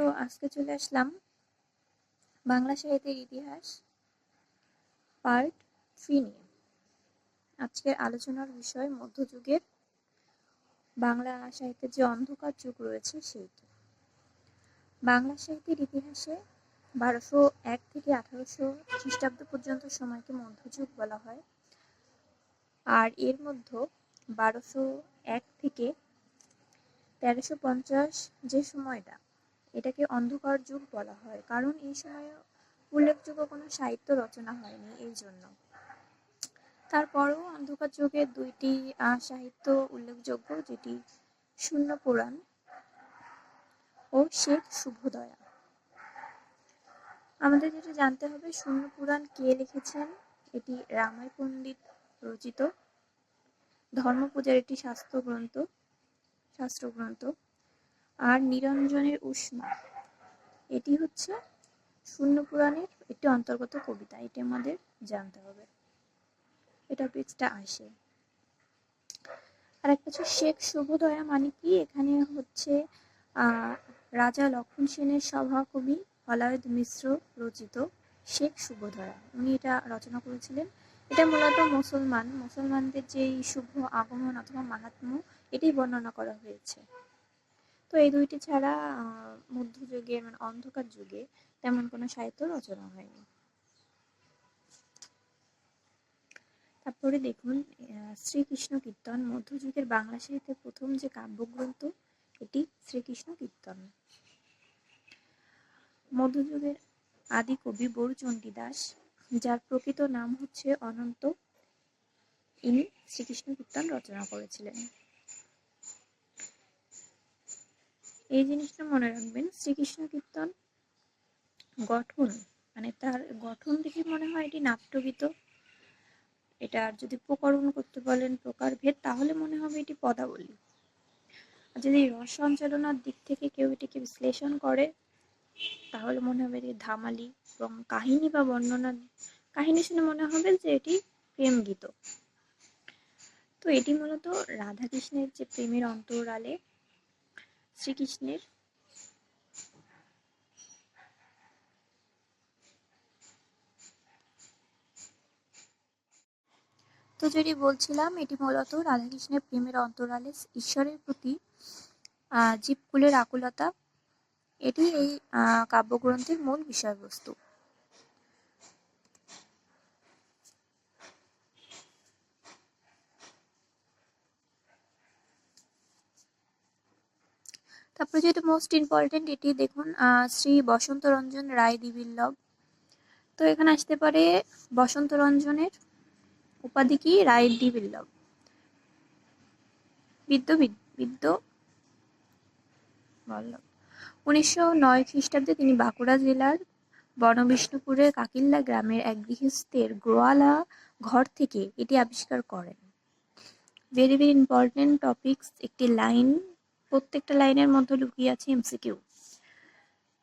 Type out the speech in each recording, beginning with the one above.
তো আজকে চলে আসলাম বাংলা সাহিত্যের ইতিহাস পার্ট থ্রি নিয়ে। আজকের আলোচনার বিষয় মধ্যযুগের বাংলা সাহিত্যের যে অন্ধকার যুগ রয়েছে সেইটি। বাংলা সাহিত্যের ইতিহাসে বারোশো এক থেকে আঠারোশো খ্রিস্টাব্দ পর্যন্ত সময়কে মধ্যযুগ বলা হয়। আর এর মধ্যে বারোশো এক থেকে তেরোশো পঞ্চাশ যে সময়টা এটাকে অন্ধকার যুগ বলা হয়। কারণ এই সময়ে উল্লেখযোগ্য কোনো সাহিত্য রচনা হয়নি এই জন্য। তারপরেও অন্ধকার যুগের দুইটি সাহিত্য উল্লেখযোগ্য, যেটি শূন্য পুরাণ ও শেখ শুভদয়া আমাদের যেটা জানতে হবে, শূন্য পুরাণ কে লিখেছেন? এটি রামায় পণ্ডিত রচিত। ধর্মপূজার একটি শাস্ত্র গ্রন্থ শাস্ত্র গ্রন্থ আর নিরঞ্জনের উষ্ণ। এটি হচ্ছে শূন্য পুরাণের একটি অন্তর্গত কবিতা। এটি আমাদের জানতে হবে। এটা পেজটা আসে। আর একটা হচ্ছে শেখ শুভদয়া মানে কি? এখানে হচ্ছে রাজা লক্ষণ সেনের সভাকবি হলায়দ মিশ্র রচিত শেখ শুভদয়া উনি এটা রচনা করেছিলেন। এটা মূলত মুসলমান। মুসলমানদের যে শুভ আগমন অথবা মাহাত্ম্য, এটি বর্ণনা করা হয়েছে। তো এই দুইটি ছাড়া মধ্যযুগে মানে অন্ধকার যুগে তেমন কোনো সাহিত্য রচনা হয়নি। তারপরে দেখুন শ্রীকৃষ্ণ কীর্তন। মধ্যযুগের বাংলা সাহিত্যের প্রথম যে কাব্যগ্রন্থ, এটি শ্রীকৃষ্ণ কীর্তন। মধ্যযুগের আদি কবি বরুচণ্ডী দাস, যার প্রকৃত নাম হচ্ছে অনন্ত। ইনি শ্রীকৃষ্ণ কীর্তন রচনা করেছিলেন। এই জিনিসটা মনে রাখবেন, শ্রীকৃষ্ণ কীর্তন গঠন মানে তার গঠন দেখে মনে হয় এটি নাট্যগীত। এটার যদি প্রকরণ করতে বলেন প্রকারভেদ তাহলে মনে হবে এটি পদাবলী। আর যদি রস সঞ্চালনার দিক থেকে কেউ এটিকে বিশ্লেষণ করে, তাহলে মনে হবে এটি ধামালি এবং কাহিনী বা বর্ণনা কাহিনী শুনে মনে হবে যে এটি প্রেম গীত তো এটি মূলত রাধা কৃষ্ণের যে প্রেমের অন্তরালে শ্রীকৃষ্ণের। তো যদি বলছিলাম, এটি মূলত রাধাকৃষ্ণের প্রেমের অন্তরালে ঈশ্বরের প্রতি জীবকুলের আকুলতা। এটি এই কাব্যগ্রন্থের মূল বিষয়বস্তু। তারপরে যেহেতু মোস্ট ইম্পর্টেন্ট এটি, দেখুন শ্রী বসন্ত রঞ্জন রায় দিবিল্লভ। তো এখানে আসতে পারে বসন্ত রঞ্জনের উপাধি কি? রায় দিবিল্লভ। বিদ্য বিদ- বিদ্য বল্লভ। উনিশশো নয় খ্রিস্টাব্দে তিনি বাঁকুড়া জেলার বনবিষ্ণুপুরের কাকিল্লা গ্রামের এক গৃহস্থের গোয়ালা ঘর থেকে এটি আবিষ্কার করেন। ভেরি ভেরি ইম্পর্টেন্ট টপিকস একটি লাইন প্রত্যেকটা লাইনের মধ্যে লুকিয়ে আছে এমসিকিউ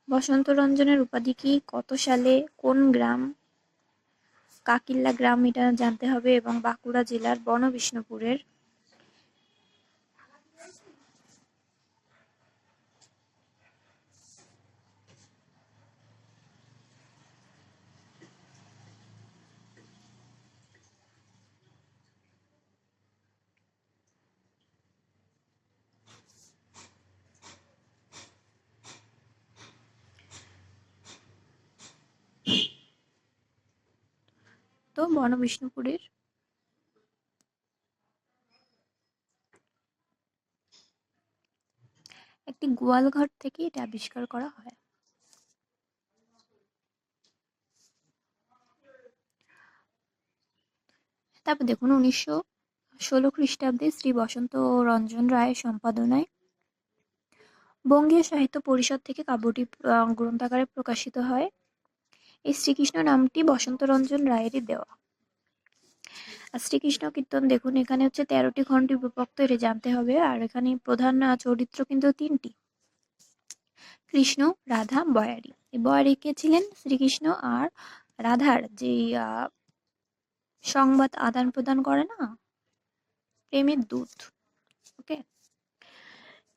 বসন্ত রঞ্জনের উপাধি কি? কত সালে? কোন গ্রাম? কাকিল্লা গ্রাম এটা জানতে হবে এবং বাঁকুড়া জেলার বনবিষ্ণুপুরের তো বনবিষ্ণুপুরের একটি গোয়াল ঘর থেকে এটা আবিষ্কার করা হয়। তারপর দেখুন, উনিশশো ষোলো খ্রিস্টাব্দে শ্রী বসন্ত রঞ্জন রায়ের সম্পাদনায় বঙ্গীয় সাহিত্য পরিষদ থেকে কাব্যটি গ্রন্থাকারে প্রকাশিত হয়। এই শ্রীকৃষ্ণ নামটি বসন্ত রঞ্জন রায়েরই দেওয়া। আর শ্রীকৃষ্ণ কীর্তন দেখুন, এখানে হচ্ছে তেরোটি খণ্ডে বিভক্ত, এটা জানতে হবে। আর এখানে প্রধান চরিত্র কিন্তু তিনটি, কৃষ্ণ, রাধা, বয়ারি। এই বয়ারি কে ছিলেন? শ্রীকৃষ্ণ আর রাধার যে সংবাদ আদান প্রদান করে না, প্রেমের দূত।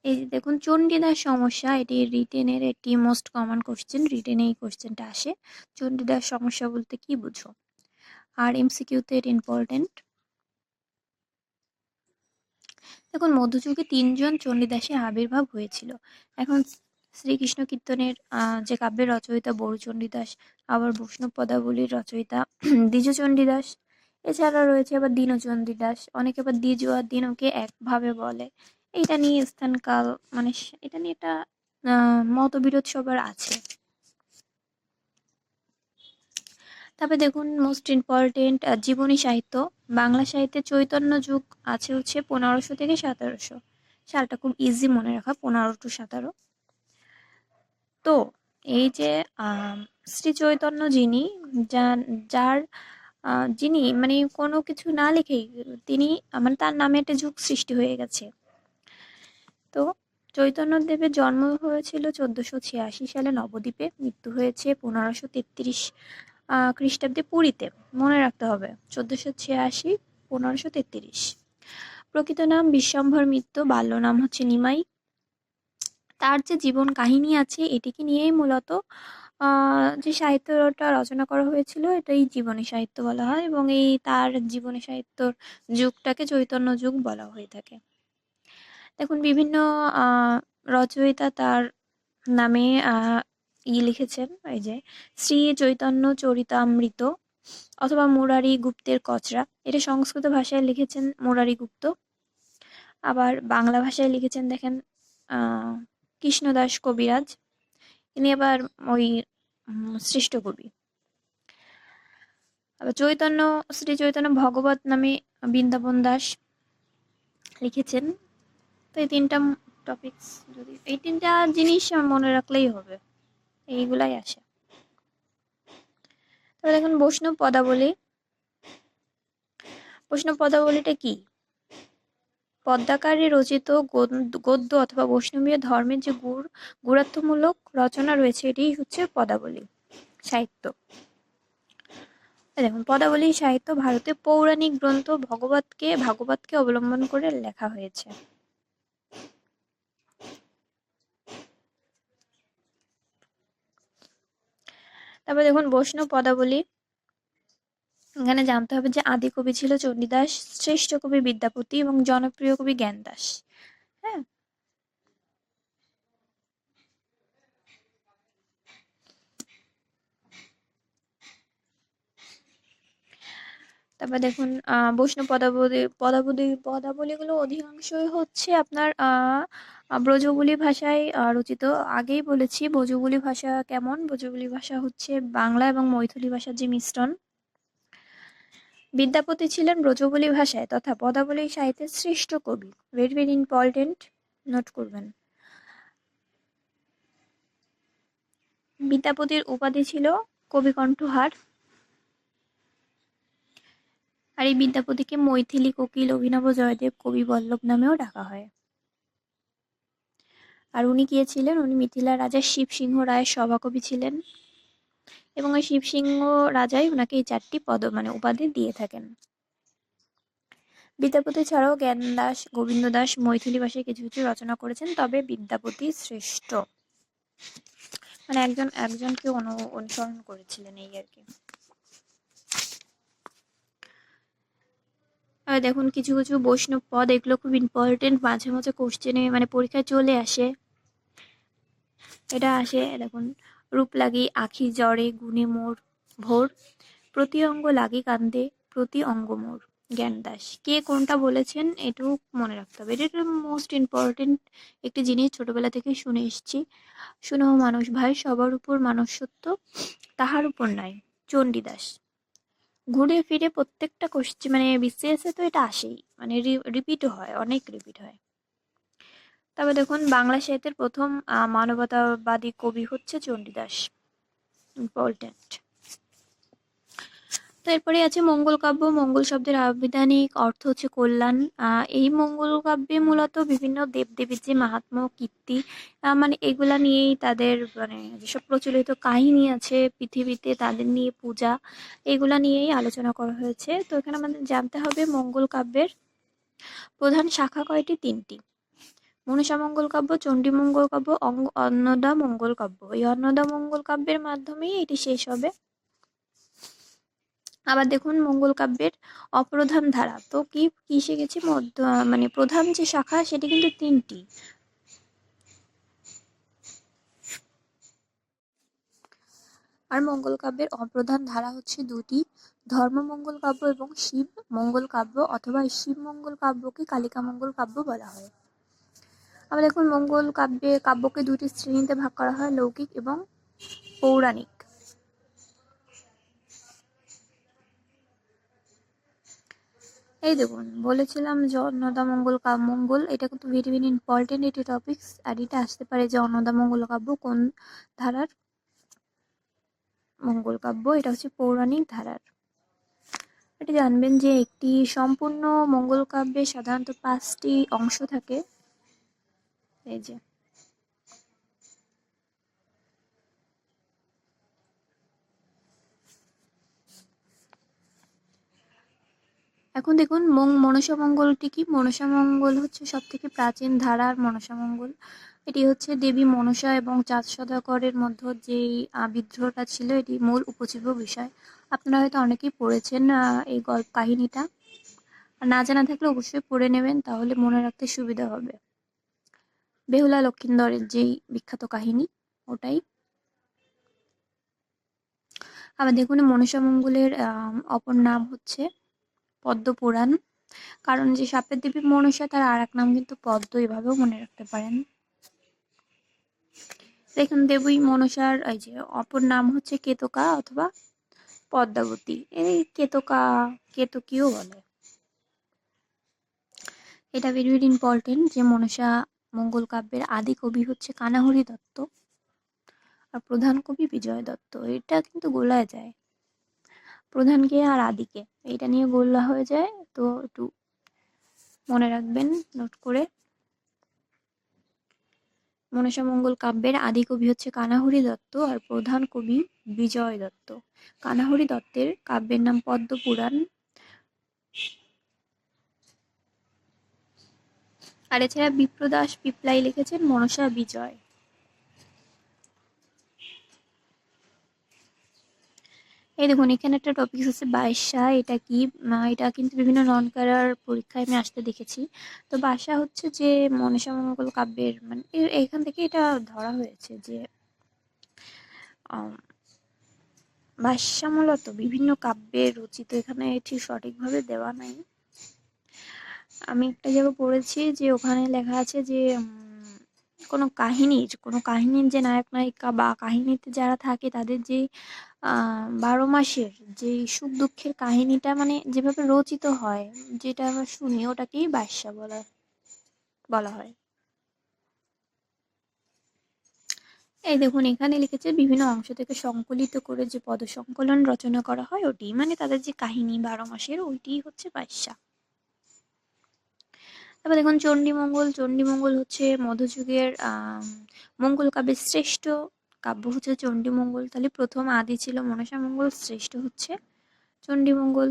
এই যে দেখুন, চণ্ডীদাস সমস্যা, এটি রিটেনের একটি মোস্ট কমন কোশ্চেন রিটেনে এই কোশ্চেনটা আসে। চণ্ডীদাস সমস্যা বলতে কি বুঝো আর এমসিকিউতে এটা ইম্পর্টেন্ট দেখুন, মধ্যযুগে তিনজন চণ্ডীদাসের আবির্ভাব হয়েছিল। এখন শ্রীকৃষ্ণ কীর্তনের যে কাব্যের রচয়িতা বড়ু চণ্ডীদাস, আবার বৈষ্ণব পদাবলীর রচয়িতা দ্বিজ চণ্ডীদাস, এছাড়া রয়েছে আবার দীনচণ্ডীদাস। অনেকে আবার দ্বিজ আর দীনকে একভাবে বলে। এটা নিয়ে স্থান কাল মানে এটা নিয়ে একটা মতবিরোধ সবার আছে। তারপরে দেখুন মোস্ট ইম্পর্টেন্ট জীবনী সাহিত্য। বাংলা সাহিত্যে চৈতন্য যুগ আছে হচ্ছে পনেরোশো থেকে সতেরোশো। সালটা খুব ইজি মনে রাখা, পনেরো টু সতেরো। তো এই যে শ্রী চৈতন্য যিনি যার যিনি মানে কোনো কিছু না লিখেই তিনি মানে তার নামে একটা যুগ সৃষ্টি হয়ে গেছে। তো চৈতন্যদেবের জন্ম হয়েছিল চোদ্দশো ছিয়াশি সালে নবদ্বীপে। মৃত্যু হয়েছে পনেরোশো তেত্রিশ খ্রিস্টাব্দে পুরীতে। মনে রাখতে হবে, চোদ্দশো ছিয়াশি, পনেরোশো তেত্রিশ। প্রকৃত নাম বিশ্বম্ভর মিত্র বাল্য নাম হচ্ছে নিমাই। তার যে জীবন কাহিনী আছে, এটিকে নিয়েই মূলত যে সাহিত্যটা রচনা করা হয়েছিল, এটাই জীবনী সাহিত্য বলা হয় এবং এই তার জীবনী সাহিত্যর যুগটাকে চৈতন্য যুগ বলা হয়ে থাকে। দেখুন, বিভিন্ন রচয়িতা তার নামে ই লিখেছেন, এই যে, শ্রী চৈতন্য চরিতামৃত অথবা মুরারি গুপ্তের কচরা। এটা সংস্কৃত ভাষায় লিখেছেন মুরারি গুপ্ত। আবার বাংলা ভাষায় লিখেছেন, দেখেন কৃষ্ণদাস কবিরাজ। ইনি আবার ওই শ্রেষ্ঠ কবি। আবার চৈতন্য, শ্রী চৈতন্য ভগবত নামে বৃন্দাবন দাস লিখেছেন। তো এই তিনটা টপিকস যদি, এই তিনটা জিনিস মনে রাখলেই হবে। এইগুলাই আসে। তাহলে দেখুন বৈষ্ণব পদাবলী। বৈষ্ণব পদাবলীটা কি? পদ্মাকারে রচিত গদ্য অথবা বৈষ্ণবীয় ধর্মের যে গুড় গুরাত্মমূলক রচনা রয়েছে, এটি হচ্ছে পদাবলী, সাহিত্য। দেখুন, পদাবলী সাহিত্য ভারতে পৌরাণিক গ্রন্থ ভগবতকে ভাগবতকে অবলম্বন করে লেখা হয়েছে। তারপর দেখুন বৈষ্ণব পদাবলী। এখানে জানতে হবে যে আদি কবি ছিল চণ্ডীদাস, শ্রেষ্ঠ কবি বিদ্যাপতি এবং জনপ্রিয় কবি জ্ঞানদাস হ্যাঁ তারপর দেখুন বৈষ্ণব পদাবলী পদাবলী, পদাবলীগুলো অধিকাংশই হচ্ছে আপনার আহ ব্রজবুলি ভাষায় রচিত। আগেই বলেছি ব্রজবুলি ভাষা কেমন? ব্রজবুলি ভাষা হচ্ছে বাংলা এবং মৈথিলি ভাষার যে মিশ্রণ। বিদ্যাপতি ছিলেন ব্রজবুলি ভাষায় তথা পদাবলী সাহিত্যের শ্রেষ্ঠ কবি। ভেরি ভেরি ইম্পর্টেন্ট নোট করবেন। বিদ্যাপতির উপাধি ছিল কবিকণ্ঠহার। আর এই বিদ্যাপতিকে মৈথিলি কোকিল অভিনব জয়দেব কবি বল্লভ নামেও ডাকা হয়। আর উনি কে ছিলেন? উনি মিথিলা রাজা শিবসিংহ রায়ের সভাকবি ছিলেন। এবং ওই শিবসিংহ রাজাই ওনাকে এই চারটি পদ মানে উপাধি দিয়ে থাকেন। বিদ্যাপতি ছাড়াও জ্ঞানদাস গোবিন্দ দাস মৈথিলি ভাষায় কিছু কিছু রচনা করেছেন, তবে বিদ্যাপতি শ্রেষ্ঠ। মানে একজন, একজনকে অনু অনুসরণ করেছিলেন এই আর কি। দেখুন, কিছু কিছু বৈষ্ণব পদ এগুলো খুব ইম্পর্টেন্ট মাঝে মাঝে কোশ্চেনে মানে পরীক্ষায় চলে আসে। এটা আসে, দেখুন, রূপ লাগি, আখি জ্বরে, গুণে মোর, ভোর, প্রতি অঙ্গ লাগি কান্দে, প্রতি অঙ্গ মোর, জ্ঞান দাস। কে কোনটা বলেছেন, এটুকু মনে রাখতে হবে। এটা মোস্ট ইম্পর্টেন্ট একটি জিনিস, ছোটবেলা থেকে শুনে এসছি। শুনেও মানুষ ভাই, সবার উপর মানুষত্ব, তাহার উপর নাই, চণ্ডীদাস। ঘুরে ফিরে প্রত্যেকটা কোশ্চেন মানে বিসিএসে তো এটা আসেই মানে রিপিটও হয়, অনেক রিপিট হয়। তবে দেখুন, বাংলা সাহিত্যের প্রথম মানবতাবাদী কবি হচ্ছে চণ্ডীদাস ইম্পর্টেন্ট তো এরপরে আছে মঙ্গল কাব্য, মঙ্গল শব্দের আবিধানিক অর্থ হচ্ছে কল্যাণ। এই মঙ্গল কাব্যে মূলত বিভিন্ন দেবদেবীর যে মাহাত্ম্য, কীর্তি মানে এগুলা নিয়েই তাদের মানে যেসব প্রচলিত কাহিনী আছে পৃথিবীতে তাদের নিয়ে পূজা, এগুলা নিয়েই আলোচনা করা হয়েছে। তো এখানে আমাদের জানতে হবে মঙ্গল কাব্যের প্রধান শাখা কয়টি? তিনটি। মনসা মঙ্গল কাব্য, চণ্ডী মঙ্গল কাব্য অন্নদা মঙ্গল কাব্য। এই অন্নদা মঙ্গল কাব্যের মাধ্যমেই এটি শেষ হবে। আবার দেখুন মঙ্গল কাব্যের অপ্রধান ধারা। তো কি কি শিখেছি? মধ্য মানে প্রধান যে শাখা সেটি কিন্তু তিনটি। আর মঙ্গল কাব্যের অপ্রধান ধারা হচ্ছে দুটি। ধর্মমঙ্গল কাব্য এবং শিব মঙ্গল কাব্য অথবা শিব মঙ্গল কাব্যকে কালিকা মঙ্গল কাব্য বলা হয়। আবার দেখুন মঙ্গল কাব্যে, কাব্যকে দুটি শ্রেণীতে ভাগ করা হয়, লৌকিক এবং পৌরাণিক। এই দেখুন, বলেছিলাম যে কাব্য, মঙ্গল, এটা কিন্তু ভেরি ভেরি ইম্পর্টেন্ট এটি টপিকস আর এটা আসতে পারে যে অন্নদা মঙ্গল কাব্য কোন ধারার? মঙ্গল কাব্য, এটা হচ্ছে পৌরাণিক ধারার। এটা জানবেন যে একটি সম্পূর্ণ মঙ্গল কাব্যে সাধারণত পাঁচটি অংশ থাকে। এই যে এখন দেখুন, মং, মনসা মঙ্গলটি কি? মনসা মঙ্গল হচ্ছে সব থেকে প্রাচীন ধারার মনসা মঙ্গল। এটি হচ্ছে দেবী মনসা এবং চাঁদ সদাগরের মধ্যে যেই বিদ্রোহটা ছিল, এটি মূল উপজীব্য বিষয়। আপনারা হয়তো অনেকেই পড়েছেন এই গল্প কাহিনীটা। না জানা থাকলে অবশ্যই পড়ে নেবেন, তাহলে মনে রাখতে সুবিধা হবে। বেহুলা লক্ষিন্দরের যেই বিখ্যাত কাহিনী, ওটাই। আবার দেখুন, মনসা মঙ্গলের অপর নাম হচ্ছে পদ্মপুরাণ। কারণ যে সাপের দেবী মনসা তার আর এক নাম কিন্তু পদ্ম, এভাবেও মনে রাখতে পারেন। দেখুন, দেবী মনসার এই যে অপর নাম হচ্ছে কেতকা অথবা পদ্মাবতী। এই কেতকা, কেতকীও বলে। এটা ভেরি ভেরি ইম্পর্টেন্ট যে মনসা মঙ্গল কাব্যের আদি কবি হচ্ছে কানাহরি দত্ত আর প্রধান কবি বিজয় দত্ত। এটা কিন্তু গোলায় যায়। প্রধানকে আর আদিকে। এটা নিয়ে গোল্লা হয়ে যায়। তো একটু মনে রাখবেন নোট করে। মনসা মঙ্গল কাব্যের আদি কবি হচ্ছে কানাহরি দত্ত আর প্রধান কবি বিজয় দত্ত। কানাহরি দত্তের কাব্যের নাম পদ্ম পুরাণ। আর এছাড়া বিপ্রদাস পিপলাই লিখেছেন মনসা বিজয়। এই দেখুন, এখানে একটা টপিক আছে বাসা। এটা কি? এটা কিন্তু বিভিন্ন নন ক্যারার পরীক্ষায় আমি আসতে দেখেছি। তো বাসা হচ্ছে যে মনসা মঙ্গল কাব্যের মানে এখান থেকে এটা ধরা হয়েছে যে ভাষা মূলত বিভিন্ন কাব্যে রচিত, এখানে ঠিক সঠিকভাবে দেওয়া নাই। আমি একটা জায়গা পড়েছি যে ওখানে লেখা আছে যে কোনো কাহিনীর কোনো কাহিনীর যে নায়ক নায়িকা বা কাহিনীতে যারা থাকে তাদের যে বারো মাসের যে সুখ দুঃখের কাহিনীটা মানে যেভাবে রচিত হয়, যেটা আমরা শুনি ওটাকেই বাস্যা বলা বলা হয়। এই দেখুন, এখানে লিখেছে, বিভিন্ন অংশ থেকে সংকলিত করে যে পদসংকলন রচনা করা হয়, ওটি মানে তাদের যে কাহিনী বারো মাসের ওইটি হচ্ছে বাস্যা তারপর দেখুন চণ্ডীমঙ্গল চণ্ডীমঙ্গল হচ্ছে মধ্যযুগের মঙ্গল কাব্যের শ্রেষ্ঠ কাব্য হচ্ছে চণ্ডীমঙ্গল তাহলে প্রথম আদি ছিল মনসা মঙ্গল, শ্রেষ্ঠ হচ্ছে চণ্ডীমঙ্গল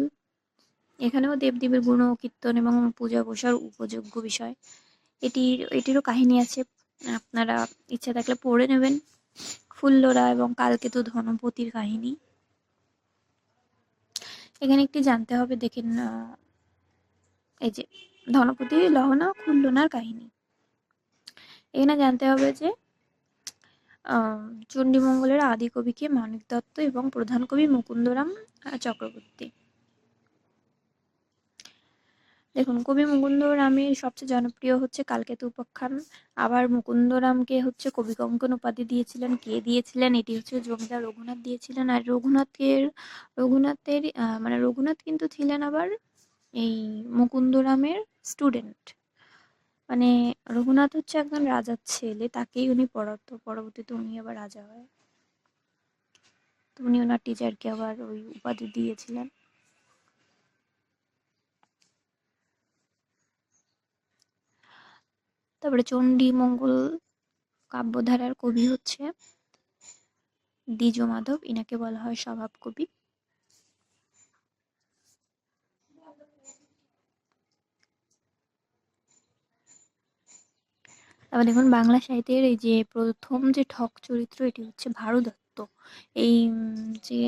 এখানেও দেবদেবীর গুণ কীর্তন এবং পূজা বসার উপযোগ্য বিষয়। এটির এটিরও কাহিনী আছে। আপনারা ইচ্ছা থাকলে পড়ে নেবেন। ফুল্লরা এবং কালকেতু ধনপতির কাহিনী। এখানে একটি জানতে হবে, দেখেন এই যে ধনপতি লহনা খুল্লনার কাহিনী। এখানে জানতে হবে যে চণ্ডীমঙ্গলের আদি কবিকে মানিক দত্ত এবং প্রধান কবি মুকুন্দরাম চক্রবর্তী। দেখুন, কবি মুকুন্দরামের সবচেয়ে জনপ্রিয় হচ্ছে কালকেতু উপাখ্যান। আবার মুকুন্দরামকে হচ্ছে কবি কঙ্কন উপাধি দিয়েছিলেন। কে দিয়েছিলেন? এটি হচ্ছে জমিদার রঘুনাথ দিয়েছিলেন। আর রঘুনাথের রঘুনাথের মানে রঘুনাথ কিন্তু ছিলেন আবার এই মুকুন্দরামের স্টুডেন্ট মানে রঘুনাথ হচ্ছে একজন রাজার ছেলে, তাকেই উনি পড়াতো পরবর্তীতে উনি আবার রাজা হয়। তো উনি ওনার টিচারকে আবার ওই উপাধি দিয়েছিলেন। তারপরে চণ্ডী মঙ্গল কাব্যধারার কবি হচ্ছে দ্বিজ মাধব ইনাকে বলা হয় স্বভাব কবি তারপর দেখুন বাংলা সাহিত্যের এই যে প্রথম যে ঠক চরিত্র, এটি হচ্ছে ভারু দত্ত এই যে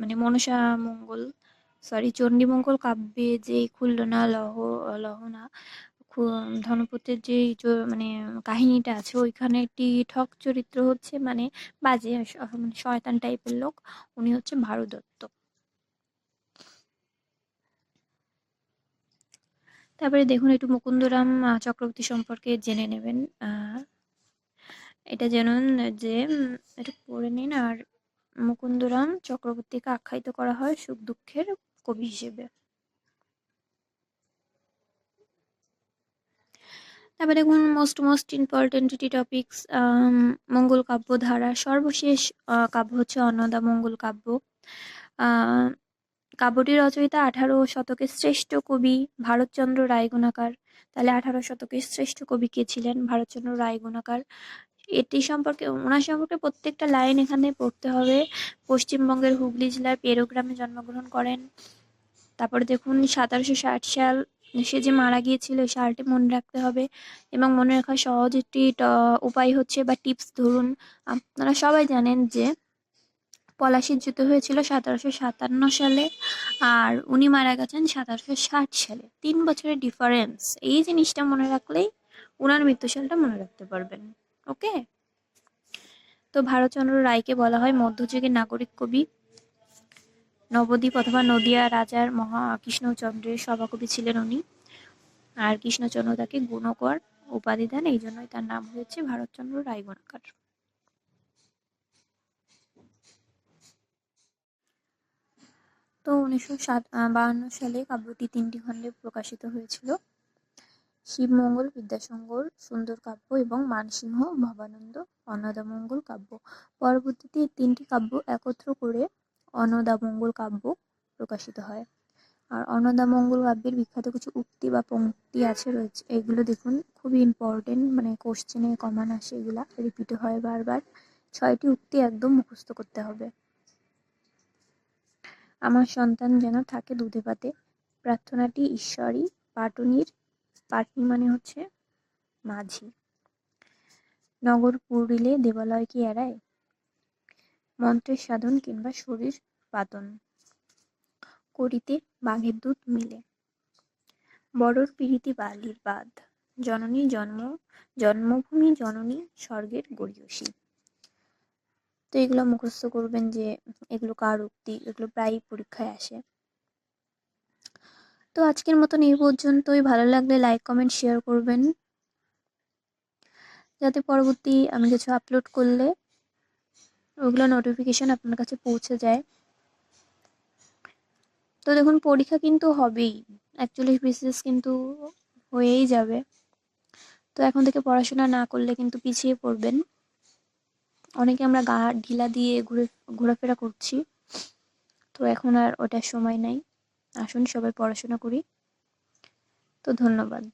মানে মনসা মঙ্গল সরি চণ্ডীমঙ্গল কাব্যে যে খুলনা লহ, লহনা ধনপতির যে মানে কাহিনীটা আছে, ওইখানে একটি ঠক চরিত্র হচ্ছে মানে বাজে মানে শয়তান টাইপের লোক, উনি হচ্ছে ভারু তারপরে দেখুন একটু মুকুন্দরাম চক্রবর্তী সম্পর্কে জেনে নেবেন। এটা জানুন যে একটু পড়ে নিন, আর মুকুন্দরাম চক্রবর্তীকে আখ্যায়িত করা হয় সুখ দুঃখের কবি হিসেবে। তারপরে দেখুন মোস্ট মোস্ট ইম্পর্টেন্ট টি টপিকস মঙ্গল কাব্য ধারা সর্বশেষ কাব্য হচ্ছে অন্নদা মঙ্গল কাব্য। কাব্যটি রচয়িতা আঠারো শতকের শ্রেষ্ঠ কবি ভারতচন্দ্র রায়গুণাকার। তাহলে আঠারো শতকের শ্রেষ্ঠ কবি কে ছিলেন ভারতচন্দ্র রায়গুণাকার? এটি সম্পর্কে, ওনার সম্পর্কে প্রত্যেকটা লাইন এখানে পড়তে হবে। পশ্চিমবঙ্গের হুগলি জেলার পেরোগ্রামে জন্মগ্রহণ করেন। তারপরে দেখুন, সতেরোশো ষাট সাল সে যে মারা গিয়েছিল সালটি মনে রাখতে হবে। এবং মনে রাখার সহজ একটি উপায় হচ্ছে বা টিপস ধরুন। আপনারা সবাই জানেন যে পলাশির যুদ্ধ হয়েছিল সতেরোশো সাতান্ন সালে আর উনি মারা গেছেন সতেরোশো ষাট সালে। তিন বছরের ডিফারেন্স এই জিনিসটা মনে রাখলেই উনার মৃত্যুসালটা মনে রাখতে পারবেন। ওকে তো ভারতচন্দ্র রায়কে বলা হয় মধ্যযুগের নাগরিক কবি। নবদ্বীপ অথবা নদিয়া রাজার মহা কৃষ্ণচন্দ্রের সভাকবি ছিলেন উনি। আর কৃষ্ণচন্দ্র তাকে গুণকর উপাধি দেন, এই জন্যই তার নাম হয়েছে ভারতচন্দ্র রায় গুণকার উনিশশো বাহান্ন সালে কাব্যটি তিনটি খণ্ডে প্রকাশিত হয়েছিল। শিবমঙ্গল বিদ্যাসাগর, সুন্দর কাব্য এবং মানসিংহ ভবানন্দ অন্নদামঙ্গল কাব্য। পরবর্তীতে তিনটি কাব্য একত্র করে অন্নদামঙ্গল কাব্য প্রকাশিত হয়। আর অন্নদামঙ্গল কাব্যের বিখ্যাত কিছু উক্তি বা পংক্তি আছে রয়েছে। এগুলো দেখুন, খুবই ইম্পর্টেন্ট মানে কোশ্চেনে কমান আসে, এগুলা রিপিট হয় বারবার। ছয়টি উক্তি একদম মুখস্থ করতে হবে। আমার সন্তান যেন থাকে দুধে পাতে। প্রার্থনাটি ঈশ্বরী পাটুনির পাটনি মানে হচ্ছে মাঝি। নগর পুরিলে দেবালয় কি এড়ায়? মন্ত্রের সাধন কিংবা শরীর পাতন। করিতে বাঘের দুধ মিলে। বড়র পিড়িতি বালির বাদ জননী জন্ম, জন্মভূমি জননী স্বর্গের গড়িয়সী। তো এগুলো মুখস্থ করবেন যে এগুলো কার উক্তি? এগুলো প্রায়ই পরীক্ষায় আসে। তো আজকের মতন এই পর্যন্তই। ভালো লাগলে লাইক কমেন্ট শেয়ার করবেন। যাতে পরবর্তী আমি কিছু আপলোড করলে ওগুলো নোটিফিকেশন আপনার কাছে পৌঁছে যায়। তো দেখুন, পরীক্ষা কিন্তু হবেই। একচল্লিশ বিসিএস কিন্তু হয়েই যাবে। তো এখন থেকে পড়াশোনা না করলে কিন্তু পিছিয়ে পড়বেন। অনেকে আমরা গা ঢিলা দিয়ে ঘুরে, ঘোরাফেরা করছি। তো এখন আর ওটার সময় নাই। আসুন সবাই পড়াশোনা করি। তো ধন্যবাদ।